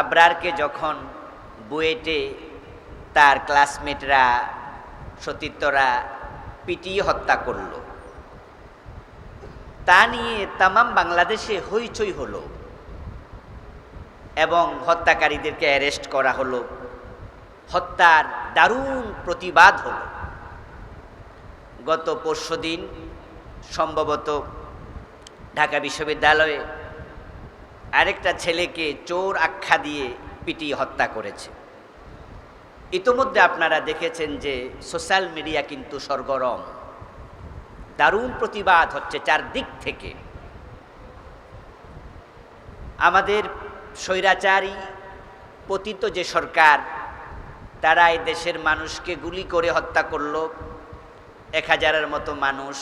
আবরারকে যখন বুয়েটে তার ক্লাসমেটরা, সতীর্থরা পিটিয়ে হত্যা করল, তা নিয়ে তামাম বাংলাদেশে হইচই হলো এবং হত্যাকারীদেরকে অ্যারেস্ট করা হলো। হত্যার দারুণ প্রতিবাদ হলো। গত পরশুদিন সম্ভবত ঢাকা বিশ্ববিদ্যালয়ে আরেকটা ছেলেকে চোর আখ্যা দিয়ে পিটিয়ে হত্যা করেছে। ইতোমধ্যে আপনারা দেখেছেন যে সোশ্যাল মিডিয়া কিন্তু সরগরম। দারুণ প্রতিবাদ হচ্ছে চারদিক থেকে। আমাদের স্বৈরাচারী পতিত যে সরকার, তারা এই দেশের মানুষকে গুলি করে হত্যা করল, এক হাজারের মতো মানুষ।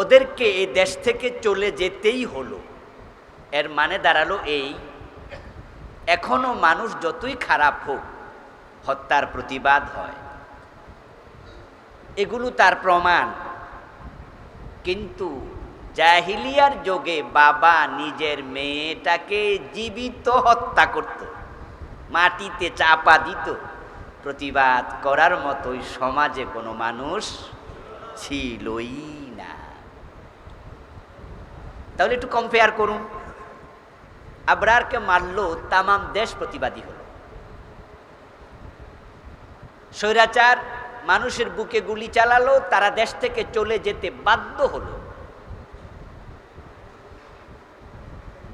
ওদেরকে এই দেশ থেকে চলে যেতেই হলো। এর মানে দাঁড়াল এই, এখনও মানুষ যতই খারাপ হোক, হত্যার প্রতিবাদ হয়। এগুলো তার প্রমাণ। কিন্তু জাহিলিয়ার যোগে বাবা নিজের মেয়েটাকে জীবিত হত্যা করত। মাটিতে চাপা দিত। প্রতিবাদ করার মতোই সমাজে কোনো মানুষ ছিলই না। তাহলে একটু কম্পেয়ার করুন। আবরারকে মারলো তামাম দেশ প্রতিবাদী হল। স্বৈরাচার মানুষের বুকে গুলি চালালো, তারা দেশ থেকে চলে যেতে বাধ্য হলো।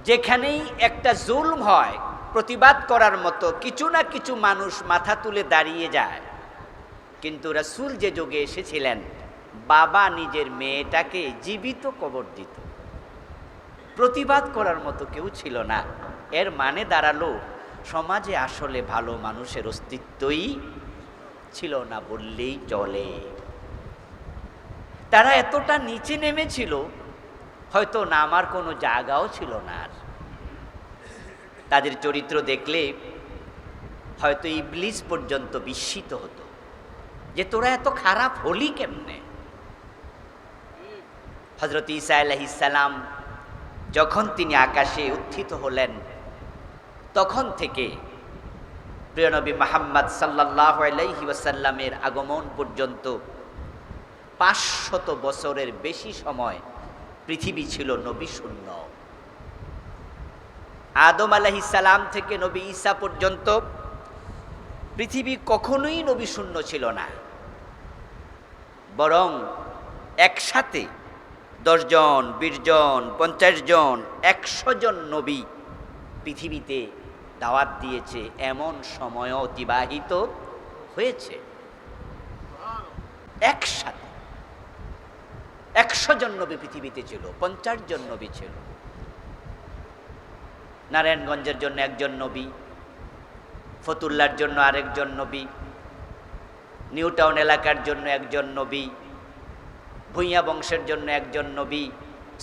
যেখানেই একটা জুলম হয়, প্রতিবাদ করার মতো কিছু না কিছু মানুষ মাথা তুলে দাঁড়িয়ে যায়। কিন্তু রাসূল যে যোগে এসেছিলেন, বাবা নিজের মেয়েটাকে জীবিত কবর দিত। প্রতিবাদ করার মতো কেউ ছিল না। এর মানে দাঁড়াল, সমাজে আসলে ভালো মানুষের অস্তিত্বই ছিল না বললেই চলে। তারা এতটা নিচে নেমেছিল, হয়তো নামার কোনো জায়গাও ছিল না আর। তাদের চরিত্র দেখলে হয়তো ইবলিস পর্যন্ত বিস্মিত হতো, যে তোরা এত খারাপ হলি কেমনে? হজরত ইসা আলাহিসাল্লাম যখন তিনি আকাশে উত্থিত হলেন, তখন থেকে প্রিয়নবী মাহাম্মদ সাল্লাহ আলাইহি ওয়াসাল্লামের আগমন পর্যন্ত পাঁচশত বছরের বেশি সময় পৃথিবী ছিল নবী শূন্য। আদম আলাহি সালাম থেকে নবী ঈসা পর্যন্ত পৃথিবী কখনোই নবী শূন্য ছিল না। বরং একসাথে দশজন, বিশজন পঞ্চাশ জন একশো জন নবী পৃথিবীতে দাওয়াত দিয়েছে, এমন সময় অতিবাহিত হয়েছে। একসাথে। একশো জন নবী পৃথিবীতে ছিল পঞ্চাশ জন নবী ছিল। নারায়ণগঞ্জের জন্য একজন নবী, ফতুল্লার জন্য আরেকজন নবী নিউ টাউন এলাকার জন্য একজন নবী ভূঁইয়া বংশের জন্য একজন নবী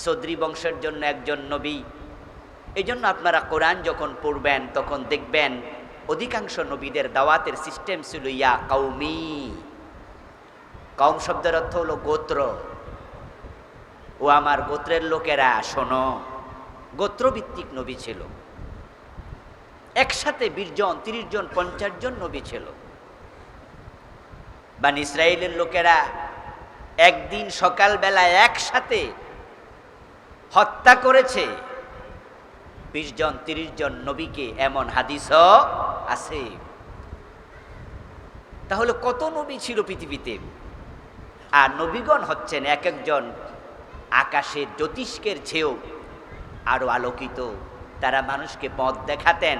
সদ্রি বংশের জন্য একজন নবী। এই জন্য আপনারা কোরআন যখন পড়বেন, তখন দেখবেন অধিকাংশ নবীদের দাওয়াতের সিস্টেম ছিল, ইয়া কৌমি কৌম শব্দের অর্থ হলো গোত্র। ও আমার গোত্রের লোকেরা, শোনো, গোত্রভিত্তিক নবী ছিল। একসাথে বিশ জন, তিরিশ জন, পঞ্চাশ জন নবী ছিল। বান ইসরায়েলের লোকেরা একদিন সকালবেলা একসাথে হত্যা করেছে। বিশ জন, তিরিশ জন নবীকে এমন হাদিস আছে। তাহলে কত নবী ছিল পৃথিবীতে? আর নবীগণ হচ্ছেন এক একজন আকাশের জ্যোতিষ্কের ছেও আরও আলোকিত, তারা মানুষকে পথ দেখাতেন।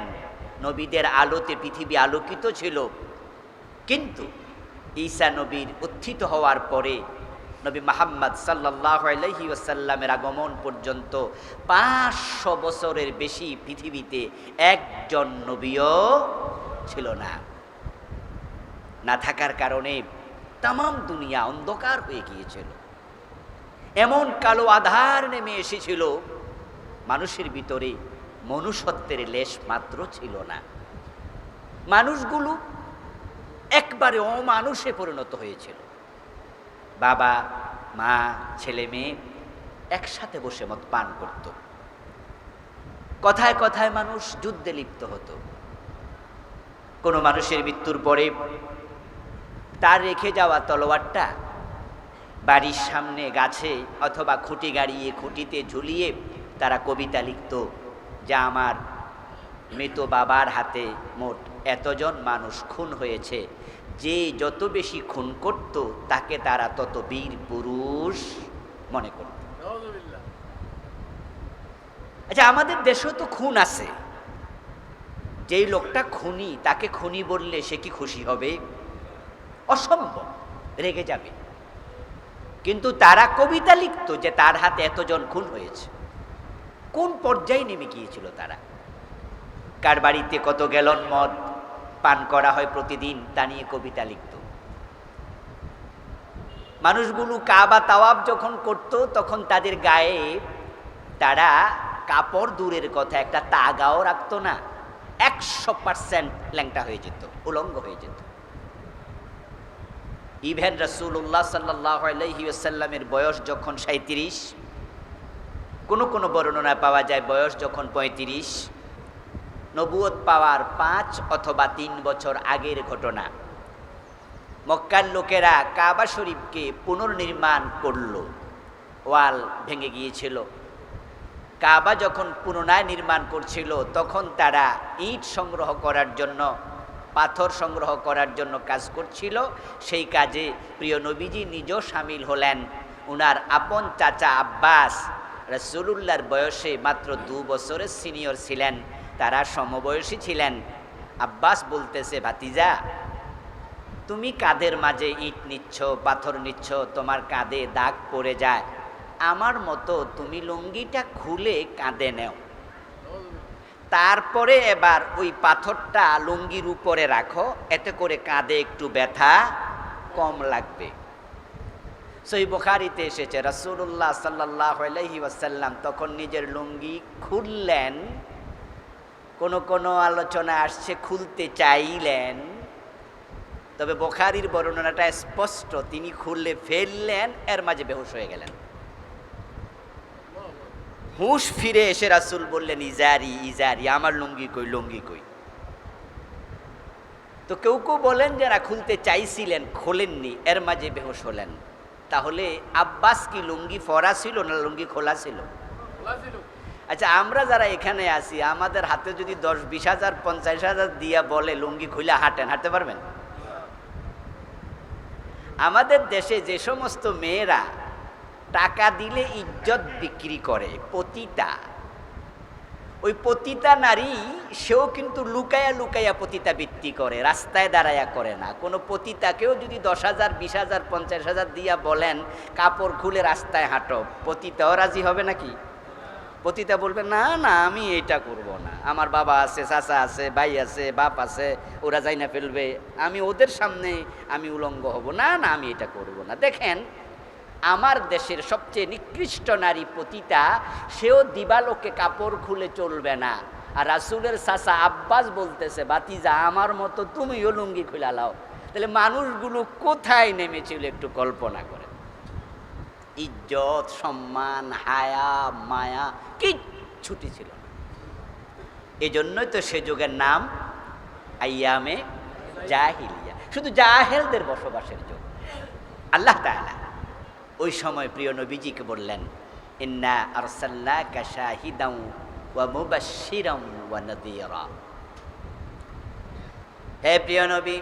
নবীদের আলোতে পৃথিবী আলোকিত ছিল। কিন্তু ঈসা নবীর উত্থিত হওয়ার পরে নবী মাহাম্মদ সাল্লাহ আলহি আগমন পর্যন্ত পাঁচশো বছরের বেশি পৃথিবীতে একজন নবীও ছিল না। না থাকার কারণে তাম দুনিয়া অন্ধকার হয়ে গিয়েছিল। এমন কালো আধার নেমে এসেছিল, মানুষের ভিতরে মনুষ্যত্বের লেশ মাত্র ছিল না। মানুষগুলো একবারে অমানুষে পরিণত হয়েছিল। বাবা, মা, ছেলে, মেয়ে একসাথে বসে মদ পান করত। কথায় কথায় মানুষ যুদ্ধে লিপ্ত হতো। কোনো মানুষের মৃত্যুর পরে তার রেখে যাওয়া তলোয়ারটা বাড়ির সামনে গাছে অথবা খুঁটি গাড়িয়ে খুঁটিতে ঝুলিয়ে তারা কবিতা লিখত, যা আমার মৃত বাবার হাতে মোট এতজন মানুষ খুন হয়েছে যে যত বেশি খুন করত তাকে তারা তত বীর পুরুষ মনে করত। আচ্ছা আমাদের দেশেও তো খুন আছে। যেই লোকটা খুনি তাকে খুনি বললে সে কি খুশি হবে? অসম্ভব রেগে যাবে। কিন্তু তারা কবিতা লিখত যে তার হাতে এতজন খুন হয়েছে। কোন পর্যায়ে নেমে গিয়েছিল তারা? কার বাড়িতে কত গ্যালন মদ? পান করা হয় প্রতিদিন, তা নিয়ে কবিতা লিখত। মানুষগুলো কাবা তাওয়াব যখন করত, তখন তাদের গায়ে তারা কাপড় দূরের কথা, একটা তাগাও রাখতো না, একশো পার্সেন্ট ল্যাংটা হয়ে যেত, উলঙ্গ হয়ে যেত। ইভেন রসুল্লাহ সাল্লাহ আলহিউসাল্লামের বয়স যখন সাঁত্রিশ কোনো কোনো বর্ণনা পাওয়া যায় বয়স যখন পঁয়ত্রিশ নবুয়ত পাওয়ার পাঁচ অথবা তিন বছর আগের ঘটনা। মক্কার লোকেরা কাবা শরীফকে পুনর্নির্মাণ করল। ওয়াল ভেঙে গিয়েছিল। কাবা যখন পুনরায় নির্মাণ করছিল, তখন তারা ইট সংগ্রহ করার জন্য, পাথর সংগ্রহ করার জন্য কাজ করছিল। সেই কাজে প্রিয় নবীজি নিজেও সামিল হলেন। উনার আপন চাচা আব্বাস রসুলুল্লাহর বয়সে মাত্র দু বছরের সিনিয়র ছিলেন। তারা সমবয়সী ছিলেন। আব্বাস বলতেছে, ভাতিজা, তুমি কাদের মাঝে ইট নিচ্ছ, পাথর নিচ্ছ? তোমার কাঁধে দাগ পড়ে যায়। আমার মতো তুমি লুঙ্গিটা খুলে কাঁধে নেও। তারপরে এবার ওই পাথরটা লুঙ্গির উপরে রাখো, এতে করে কাঁধে একটু ব্যথা কম লাগবে। সই বোখারিতে এসেছে রাসুল্লাহ সাল্লাহ আলহি ওয়াসাল্লাম তখন নিজের লুঙ্গি খুললেন কোনো কোনো আলোচনা আসছে খুলতে চাইলেন, তবে বোখারির বর্ণনাটা স্পষ্ট, তিনি খুললে ফেললেন, এর মাঝে বেহুশ হয়ে গেলেন। হুঁশ ফিরে এসে রাসুল বললেন, ইজারি ইজারি, আমার লুঙ্গি কই লুঙ্গি কই? তো কেউ কেউ বলেন যারা খুলতে চাইছিলেন, খোলেননি, এর মাঝে বেহুশ হলেন। তাহলে আব্বাস কি লুঙ্গি ফরা ছিল না লুঙ্গি খোলা ছিল? আচ্ছা আমরা যারা এখানে আছি, আমাদের হাতে যদি দশ, বিশ হাজার, পঞ্চাশ হাজার দিয়া বলে লুঙ্গি খুলে হাঁটেন, হাঁটতে পারবেন? আমাদের দেশে যে সমস্ত মেয়েরা টাকা দিলে ইজ্জত বিক্রি করে, পতিতা। ওই পতিতা নারী, সেও কিন্তু লুকায়া লুকায়া পতিতা বৃত্তি করে, রাস্তায় দাঁড়ায়া করে না। কোনো পতিতাকেও যদি দশ হাজার, বিশ হাজার, পঞ্চাশ হাজার দিয়া বলেন, কাপড় খুলে রাস্তায় হাঁটো, পতিতাও রাজি হবে নাকি? পতিতা বলবে, না না, আমি এটা করব না। আমার বাবা আছে, চাচা আছে, ভাই আছে, বাপ আছে, ওরা যাই না ফেলবে। আমি ওদের সামনে আমি উলঙ্গ হব। না না, আমি এটা করব না। দেখেন, আমার দেশের সবচেয়ে নিকৃষ্ট নারী পতিতা, সেও দিবালোকে কাপড় খুলে চলবে না। আর রাসুলের চাচা আব্বাস বলতেছে বাতিজা আমার মতো তুমিও লুঙ্গি খুলে লাও। তাহলে মানুষগুলো কোথায় নেমেছিল একটু কল্পনা করে ইজ্জত, সম্মান, হায়া, মায়া কিচ্ছুটি ছিল না। এজন্যই তো সে যুগের নাম আইয়ামে জাহিলিয়া। শুধু জাহেলদের বসবাসের যুগ। আল্লাহ তাআলা ওই সময় প্রিয় নবীজিকে বললেন, ইন্না আরসাল্লাকা শাহিদাও ওয়া মুবাশশিরাও ওয়া নাযীরা হে প্রিয় নবী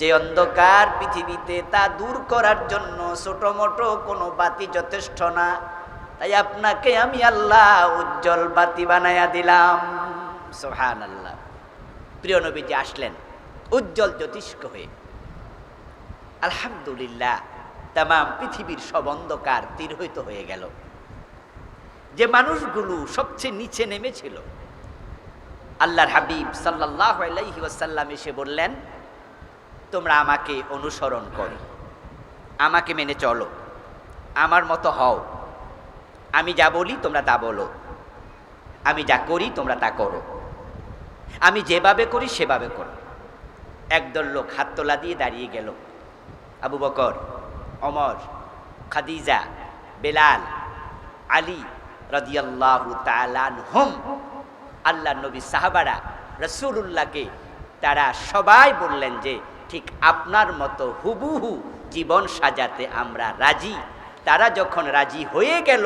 যে অন্ধকার পৃথিবীতে তা দূর করার জন্য ছোট মোটো কোনো বাতি যথেষ্ট না। তাই আপনাকে আমি আল্লাহ উজ্জ্বল বাতি বানাইয়া দিলাম। সোহান আল্লাহ প্রিয় নবীজি আসলেন, উজ্জ্বল জ্যোতিষ্ক হয়ে। আলহামদুলিল্লাহ তাম পৃথিবীর সব অন্ধকার তিরহিত হয়ে গেল। যে মানুষগুলো সবচেয়ে নিচে নেমেছিল, আল্লাহর হাবিব সাল্লাহ আলাইহি ওয়াসাল্লাম এসে বললেন তোমরা আমাকে অনুসরণ করো। আমাকে মেনে চলো। আমার মতো হও। আমি যা বলি তোমরা তা বলো। আমি যা করি তোমরা তা করো। আমি যেভাবে করি সেভাবে করো। একদল লোক হাত তোলা দিয়ে দাঁড়িয়ে গেল। আবু বকর অমর খাদিজা, বেলাল, আলী রদিয়াল্লাহু তালান হুম আল্লাহ নবী সাহাবারা রসুল্লাহকে তারা সবাই বললেন যে ঠিক আপনার মতো হুবুহু জীবন সাজাতে আমরা রাজি। তারা যখন রাজি হয়ে গেল,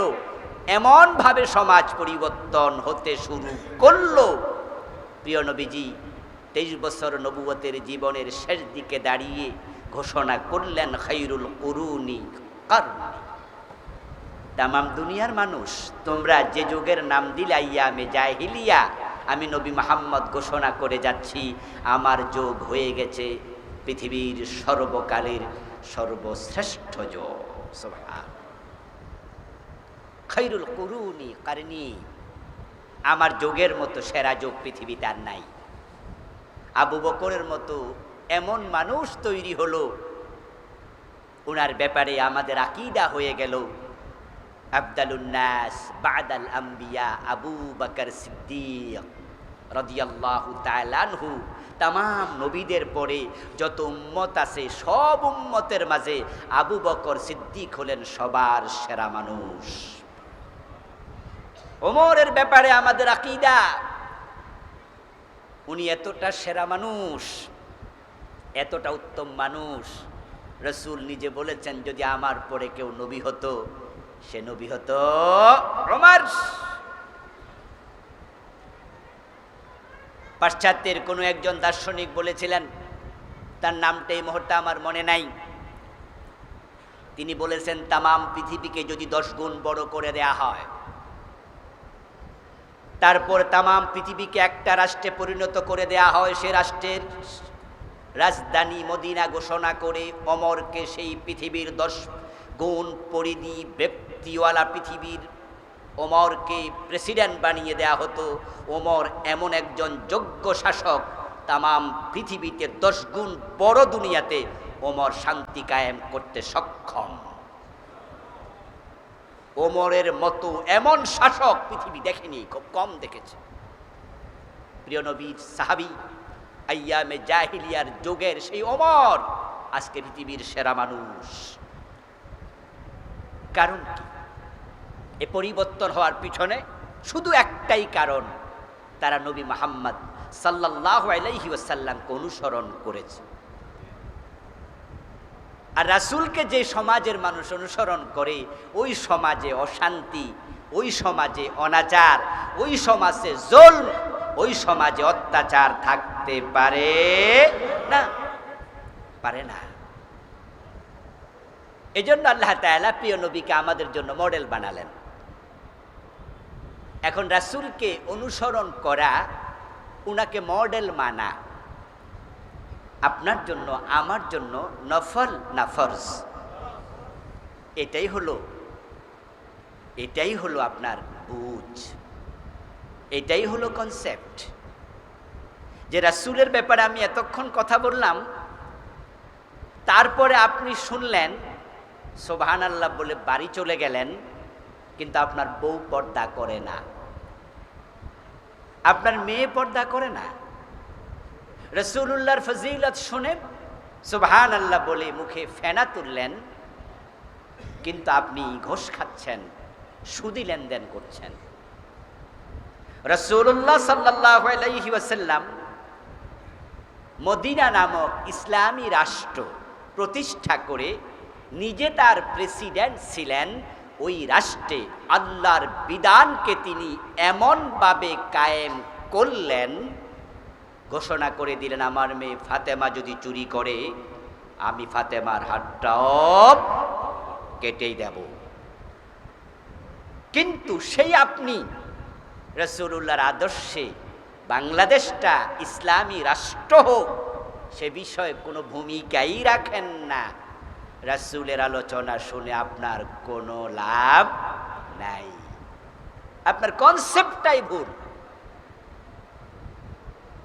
এমনভাবে সমাজ পরিবর্তন হতে শুরু করল। প্রিয় নবীজি, তেইশ বছর নবুয়তের জীবনের শেষ দিকে দাঁড়িয়ে ঘোষণা করলেন খৈরুল করুনি কারণী তামাম দুনিয়ার মানুষ, তোমরা যে যুগের নাম দিলে, আইয়ামে জাহিলিয়া, আমি নবী মোহাম্মদ ঘোষণা করে যাচ্ছি, আমার যোগ হয়ে গেছে। পৃথিবীর সর্বকালের সর্বশ্রেষ্ঠ। খৈরুল করুনি কারণী, আমার যোগের মতো সেরা যোগ পৃথিবীতে আর নাই আবু বকরের মতো এমন মানুষ তৈরি হলো ওনার ব্যাপারে আমাদের আকিদা হয়ে গেল আবদালুন্নাস বাদাল আম্বিয়া আবু বকর সিদ্দিক রদিয়াল্লাহু তাআলাহু তাম নবীদের পরে যত উম্মত আছে, সব উম্মতের মাঝে আবু বকর সিদ্দিক হলেন সবার সেরা মানুষ। ওমরের ব্যাপারে আমাদের আকিদা। উনি এতটা সেরা মানুষ, এতটা উত্তম মানুষ। রসুল নিজে বলেছেন, যদি আমার পরে কেউ নবী হতো, সে নবী হতো ওমর। পাশ্চাত্যের কোনো একজন দার্শনিক বলেছিলেন, তার নামটা এই মুহূর্তে আমার মনে নাই। তিনি বলেছেন, তামাম পৃথিবীকে যদি দশ গুণ বড় করে দেয়া হয়, তারপর তামাম পৃথিবীকে একটা রাষ্ট্রে পরিণত করে দেয়া হয়, সে রাষ্ট্রের রাজধানী মদিনা ঘোষণা করে অমরকে সেই পৃথিবীর দশ গুণ পরিধি ব্যক্তিওয়ালা পৃথিবীর ওমরকে প্রেসিডেন্ট বানিয়ে দেয়া হতো। ওমর এমন একজন যোগ্য শাসক, তামাম পৃথিবীতে দশ গুণ বড় দুনিয়াতে ওমর শান্তি কায়েম করতে সক্ষম। ওমরের মতো এমন শাসক পৃথিবী দেখেনি, খুব কম দেখেছে। প্রিয় নবীর সাহাবি, আইয়ামে জাহিলিয়ার যোগের সেই ওমর, আজকে পৃথিবীর সেরা মানুষ। কারণ কি? এ পরিবর্তন হওয়ার পিছনে শুধু একটাই কারণ, তারা নবী মোহাম্মদ সাল্লাহ আলাইহি ওয়াসাল্লামকে অনুসরণ করেছে। আর রাসূলকে যে সমাজের মানুষ অনুসরণ করে, ওই সমাজে অশান্তি, ওই সমাজে অনাচার, ওই সমাজে জোল ওই সমাজে অত্যাচার থাকতে পারে না? পারে না। এজন্য আল্লাহ তাআলা প্রিয় নবীকে আমাদের জন্য মডেল বানালেন। এখন রাসূলকে অনুসরণ করা, উনাকে মডেল মানা। আপনার জন্য, আমার জন্য নফল না ফরজ? এটাই হলো এটাই হলো আপনার বুঝ। এটাই হলো কনসেপ্ট যে রাসূলের ব্যাপারে আমি এতক্ষণ কথা বললাম, তারপরে আপনি শুনলেন সোভান আল্লাহ বলে বাড়ি চলে গেলেন, কিন্তু আপনার বউ পর্দা করে না। আপনার মেয়ে পর্দা করে না। রসুল্লাহর ফজিলত শুনে সুবহান আল্লাহ বলে মুখে ফেনা তুললেন, কিন্তু আপনি ঘোষ খাচ্ছেন, সুদি লেনদেন করছেন। রসুল্লাহ সাল্লাহ মদিনা নামক ইসলামী রাষ্ট্র প্রতিষ্ঠা করে নিজে তার প্রেসিডেন্ট ছিলেন ওই রাষ্ট্রে আল্লাহর বিধানকে তিনি এমনভাবে কায়েম করলেন, ঘোষণা করে দিলেন, আমার মেয়ে ফাতেমা যদি চুরি করে, আমি ফাতেমার হাতটাও কেটেই দেব। কিন্তু সেই আপনি রসুল্লাহর আদর্শে বাংলাদেশটা ইসলামী রাষ্ট্র হোক, সে বিষয়ে কোনো ভূমিকাই রাখেন না। রাসুলের আলোচনা শুনে আপনার কোনো লাভ নাই। আপনার কনসেপ্টটাই ভুল।